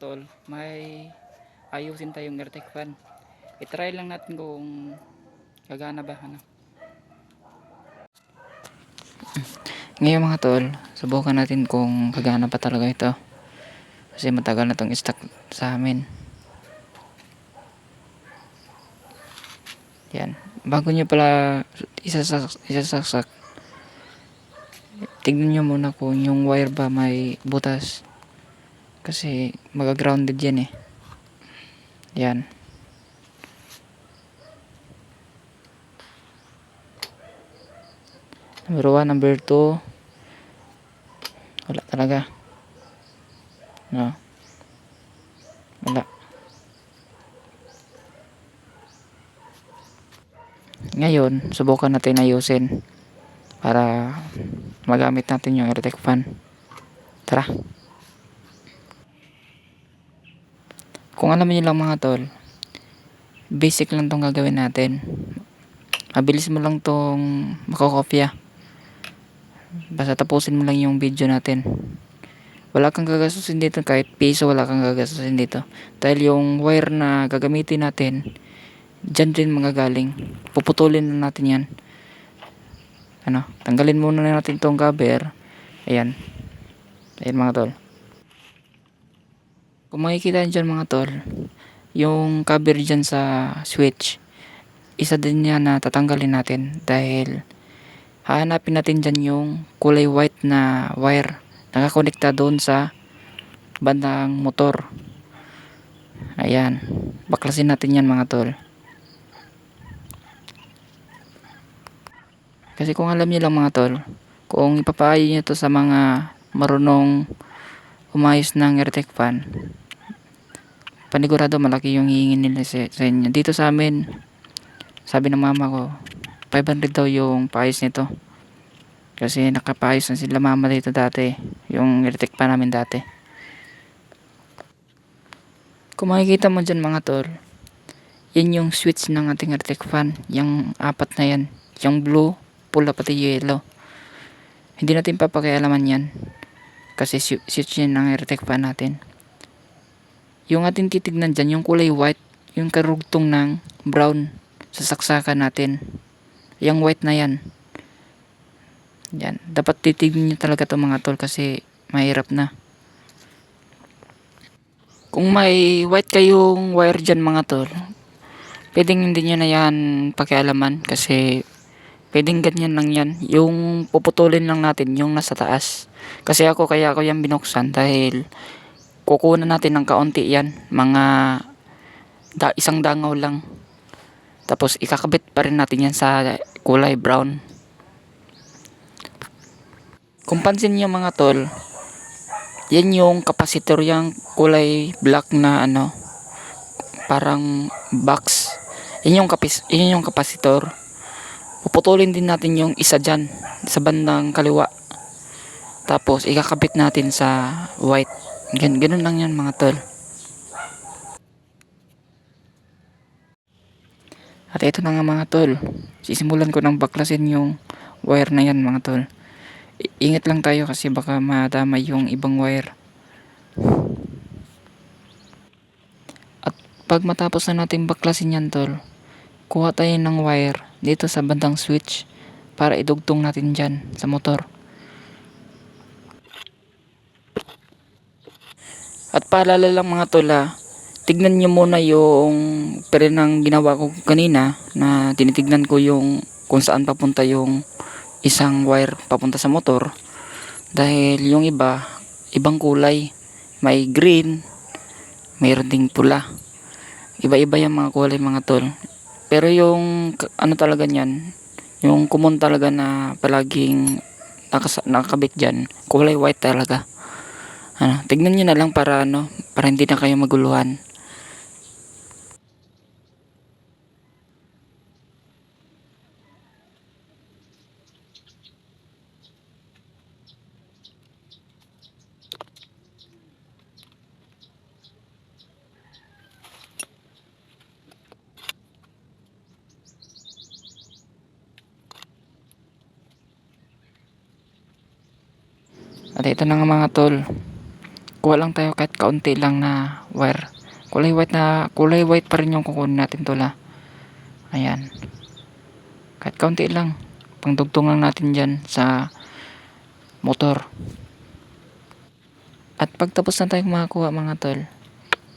tol, may ayusin tayong airtech fan. I-try lang natin kung gagana ba ano. Ngayon mga tol, subukan natin kung gagana pa talaga ito. Kasi matagal na tong stock sa amin. Yan. Bago nyo pala isasak, isasaksak, tignan nyo muna kung yung wire ba may butas. Kasi magagrounded yan eh. Yan. Number 1, number 2. Wala talaga. No. Wala. Ngayon, subukan natin ayusin para magamit natin yung airtech fan. Tara. Kung alam niyo lang mga tol, basic lang tong gagawin natin. Mabilis mo lang tong makokopya. Basta tapusin mo lang yung video natin. Wala kang gagastusin dito kahit piso wala kang gagastusin dito. Dahil yung wire na gagamitin natin, dyan din magagaling. Puputulin na natin yan. Ano, tanggalin muna natin tong cover. Ayan. Ayan mga tol. Kung makikita nyo dyan mga tol, yung cover dyan sa switch, isa din yan na tatanggalin natin dahil hahanapin natin dyan yung kulay white na wire nakakonekta doon sa bandang motor. Ayan. Baklasin natin yan mga tol. Kasi kung alam niyo lang mga tol, kung ipapaayo niyo to sa mga marunong umayos ng airtech fan, panigurado malaki yung hihingin nila sa, sa inyo. Dito sa amin, sabi ng mama ko, 500 daw yung paayos nito. Kasi nakapayos na sila mama dito dati. Yung airtech pa namin dati. Kung makikita mo dyan mga tol, yan yung switch ng ating airtech fan. Yung apat na yan. Yung blue, pula pati yellow. Hindi natin papakialaman yan. Kasi swi- switch yan ng airtech fan natin. Yung ating titignan dyan, yung kulay white, yung karugtong ng brown sa saksakan natin. Yung white na yan. Yan. Dapat titignan nyo talaga to mga tol kasi mahirap na. Kung may white kayong wire dyan mga tol, pwedeng hindi nyo na yan pakialaman kasi pwedeng ganyan lang yan. Yung puputulin lang natin yung nasa taas. Kasi ako kaya ako yan binuksan dahil kukunan natin ng kaunti yan. Mga da, isang dangaw lang. Tapos ikakabit pa rin natin yan sa kulay brown. Kung pansin niyo mga tol, yan yung capacitor yung kulay black na ano, parang box. Yan yung, kapis, yan yung capacitor. Puputulin din natin yung isa dyan, sa bandang kaliwa. Tapos ikakabit natin sa white. Gan ganun lang yan mga tol. At ito na nga mga tol. Sisimulan ko ng baklasin yung wire na yan mga tol. I- Ingat lang tayo kasi baka madamay yung ibang wire. At pag matapos na natin baklasin yan tol, kuha tayo ng wire dito sa bandang switch para idugtong natin dyan sa motor. At paalala lang mga tol ah, tignan nyo muna yung pero ng ginawa ko kanina na tinitignan ko yung kung saan papunta yung isang wire papunta sa motor. Dahil yung iba ibang kulay. May green mayroon ding pula. Iba-iba yung mga kulay mga tol. Pero yung ano talaga niyan yung common talaga na palaging nakakabit dyan kulay white talaga ano, tignan nyo na lang para ano para hindi na kayo maguluhan At ito na nga mga tol. Kuha lang tayo kahit kaunti lang na wire. Kulay white na, kulay white pa rin yung kukunin natin tula. Ayan. Kahit kaunti lang. Pangdugtong lang natin dyan sa motor. At pagtapos na tayo makakuha mga tol,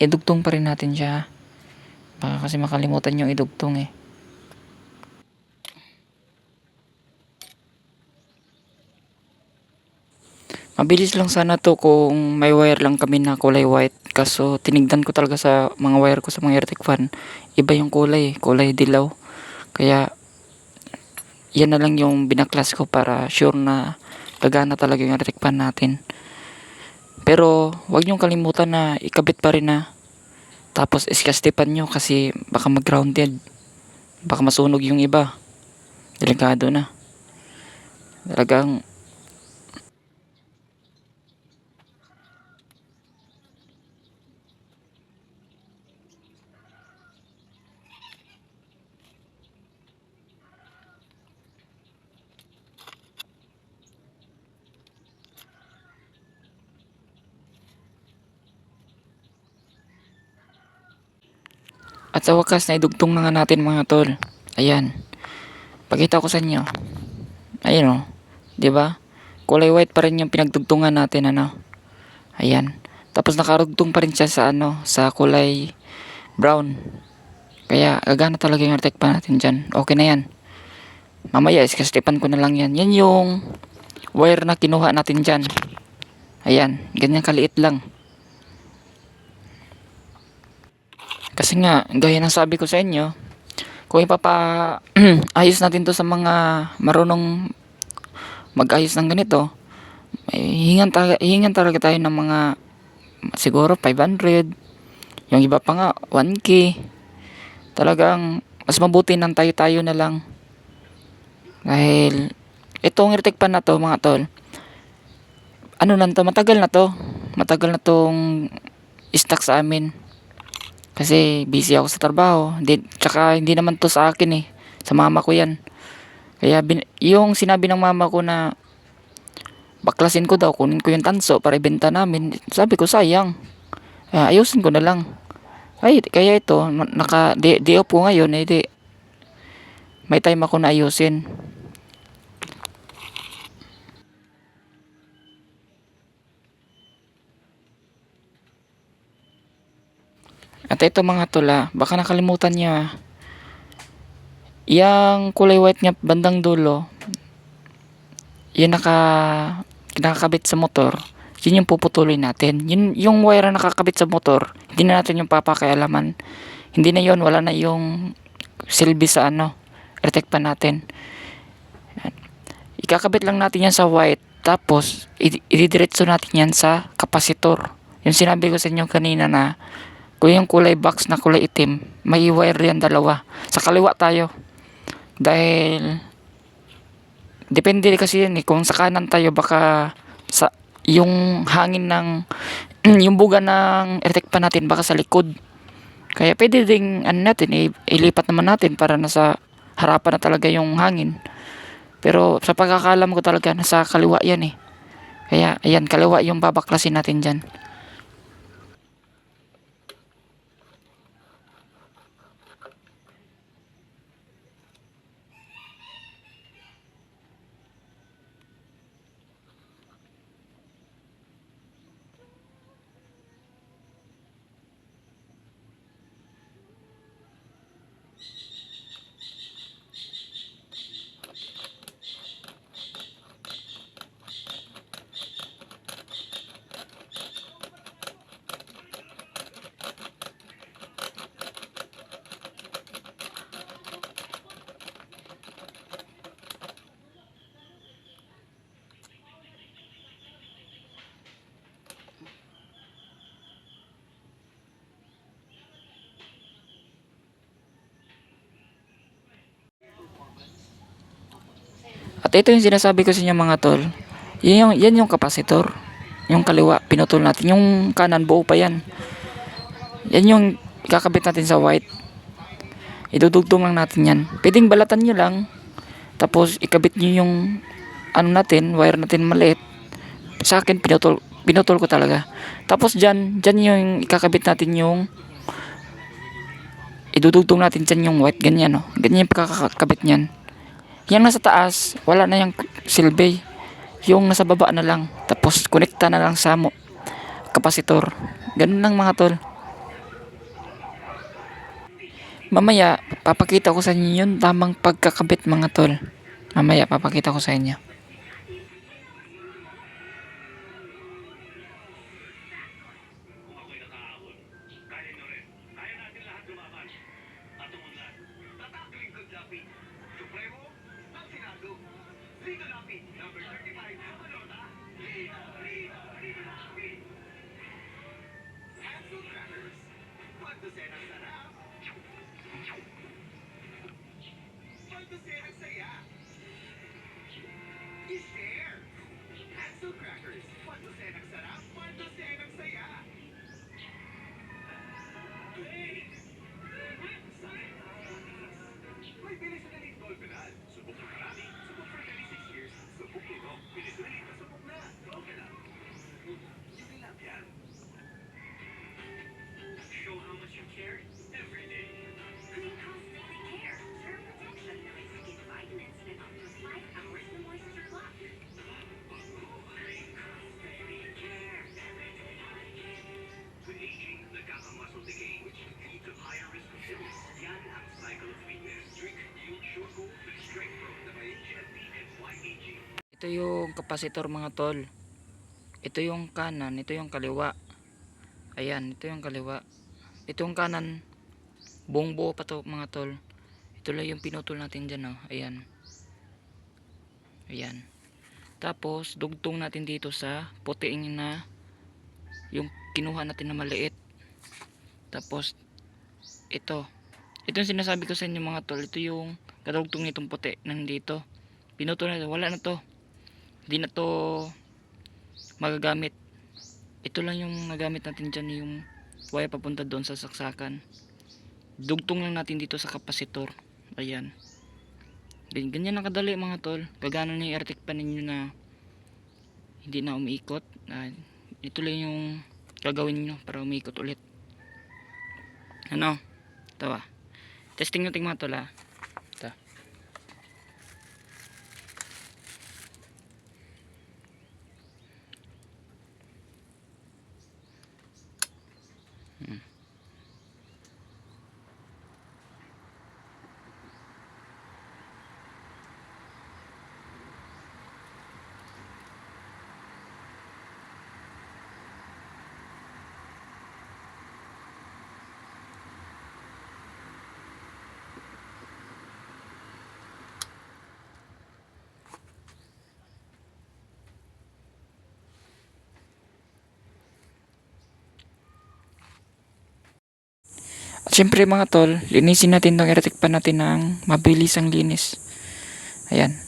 idugtong pa rin natin siya. Baka kasi makalimutan yung idugtong eh. Mabilis lang sana to kung may wire lang kami na kulay white. Kaso tinignan ko talaga sa mga wire ko sa mga electric fan. Iba yung kulay, kulay dilaw. Kaya yan na lang yung binaklas ko para sure na gagana talaga yung electric fan natin. Pero wag niyong kalimutan na ikabit pa rin na. Tapos iskastipan nyo kasi baka mag-grounded. Baka masunog yung iba. Delikado na. Talagang At sa wakas, naidugtong na nga natin mga tol. Ayan. Pakita ko sa inyo. Ayan o. 'Di ba? Kulay white pa rin yung pinagdugtungan natin ano. Ayan. Tapos nakarugtong pa rin siya sa ano, sa kulay brown. Kaya gagana talaga yung artek pa natin dyan. Okay na yan. Mamaya iskastipan ko na lang yan. Yan yung wire na kinuha natin dyan. Ayan. Ganyan kaliit lang. Kasi nga, gaya ng sabi ko sa inyo, kung ipapa ayos natin to sa mga marunong mag-ayos ng ganito, hingan, ta- hingan talaga tayo ng mga siguro 500, yung iba pa nga 1k. Talagang mas mabuti nang tayo-tayo na lang. Dahil itong irtik pan na to mga tol, ano na to, matagal na to. Matagal na tong stock sa amin. Kasi busy ako sa trabaho. Hindi, tsaka hindi naman to sa akin eh. Sa mama ko yan. Kaya bin, yung sinabi ng mama ko na baklasin ko daw, kunin ko yung tanso para ibenta namin. Sabi ko sayang. Kaya ayusin ko na lang. Ay, kaya ito, na- naka, di, di ngayon, eh di, may time ako na ayusin. At ito mga tula, baka nakalimutan niya. Yang kulay white niya bandang dulo, yun naka nakakabit sa motor, yun yung puputulin natin. Yun, yung wire na nakakabit sa motor, hindi na natin yung papakialaman. Hindi na yun, wala na yung silbi sa ano, protect pa natin. Yan. Ikakabit lang natin yan sa white, tapos ididiretso natin yan sa kapasitor. Yung sinabi ko sa inyo kanina na kung yung kulay box na kulay itim, may wire yan dalawa. Sa kaliwa tayo. Dahil depende kasi yan eh. Kung sa kanan tayo baka sa yung hangin ng yung buga ng electric pa natin baka sa likod. Kaya pwede ding ano natin i- ilipat naman natin para nasa harapan na talaga yung hangin. Pero sa pagkakalam ko talaga nasa kaliwa yan eh. Kaya ayan kaliwa yung babaklasin natin dyan. At ito yung sinasabi ko sa inyo mga tol. Yan yung, yan yung kapasitor. Yung kaliwa, pinutol natin. Yung kanan, buo pa yan. Yan yung kakabit natin sa white. Idudugtong lang natin yan. Pwedeng balatan nyo lang. Tapos ikabit nyo yung ano natin, wire natin maliit. Sa akin, pinutol, pinutol ko talaga. Tapos dyan, dyan yung ikakabit natin yung idudugtong natin dyan yung white, ganyan no. Ganyan yung pagkakabit niyan. Yung nasa taas, wala na yung silbi. Yung nasa baba na lang. Tapos konekta na lang sa mo kapasitor. Ganun lang mga tol. Mamaya, papakita ko sa inyo yung tamang pagkakabit mga tol. Mamaya, papakita ko sa inyo. Yung kapasitor mga tol. Ito yung kanan, ito yung kaliwa. Ayan, ito yung kaliwa. Ito yung kanan. Buong buo pa to mga tol. Ito lang yung pinutol natin dyan, oh. Ayan. Ayan. Tapos, dugtong natin dito sa puting na yung kinuha natin na maliit. Tapos, ito. Ito yung sinasabi ko sa inyo mga tol. Ito yung kadugtong nitong puti nandito. Pinutol na ito. Wala na to. Hindi na to magagamit. Ito lang yung nagamit natin dyan yung wire papunta doon sa saksakan. Dugtong lang natin dito sa kapasitor. Ayan. Then, ganyan lang kadali mga tol. Gagana na yung airtick pa ninyo na hindi na umiikot. Ah, ito lang yung gagawin nyo para umiikot ulit. Ano? Tawa. Testing natin mga tol ah. At mga tol, linisin natin itong electric pan natin ng mabilis ang linis. Ayan.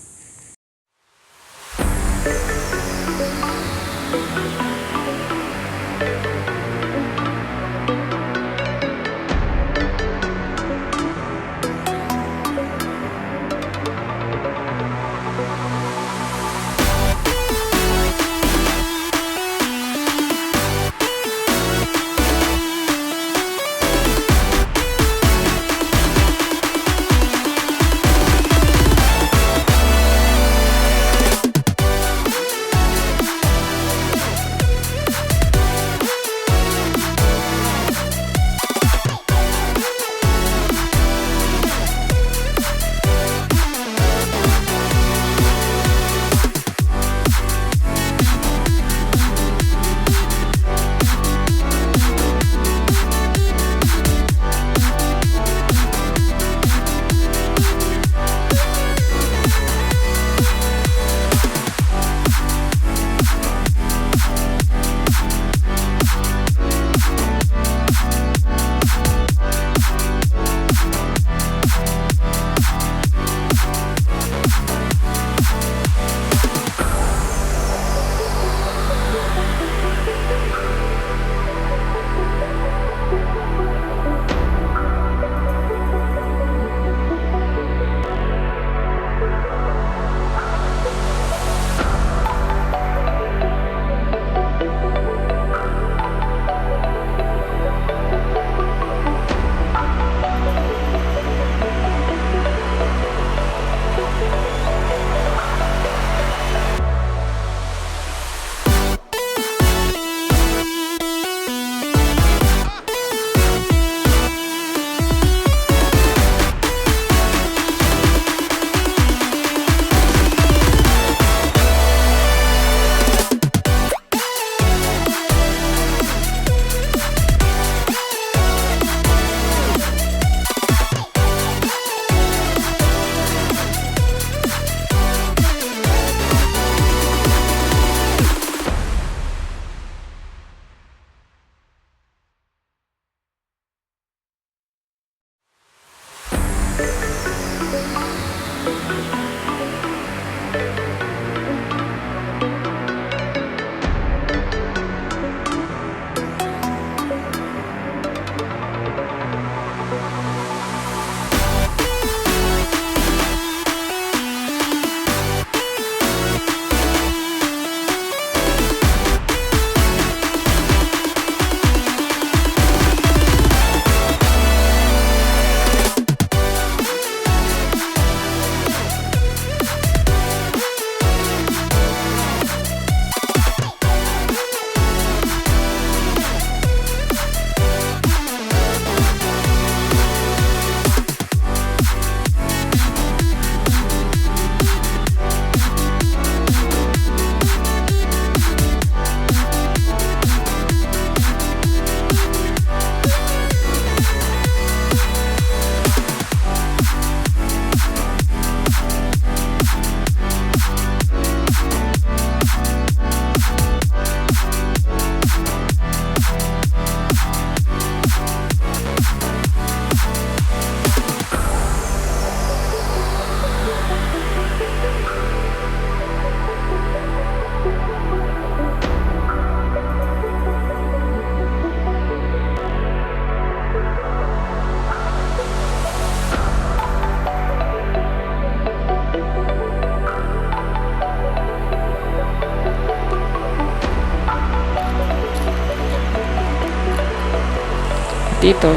Dito,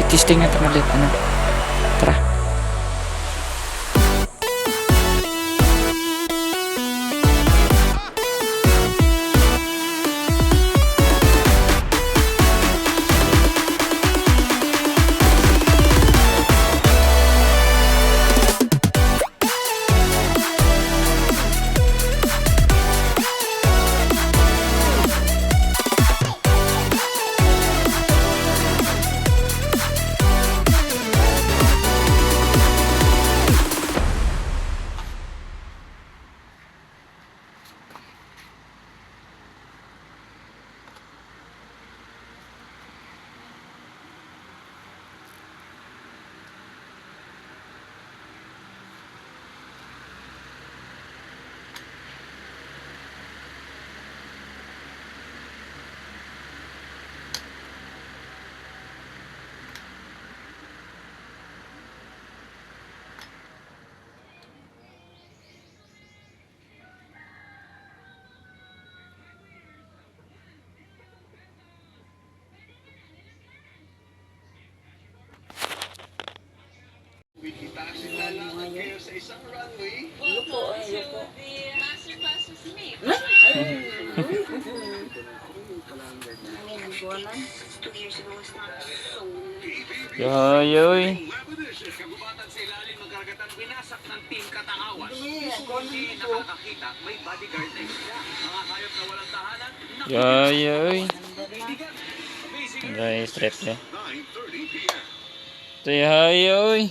itisting natin ulit. Ano? Lebanese, kagubatan sa ilalim ng karagatan, binasak ng Team Kataawas. Hindi nakakakita, may bodyguard na isa. Mga hayop na walang tahanan, Yoyoy. nakikibigan. Amazing Guys, trip niya. 9.30 p.m. Ito yoyoy.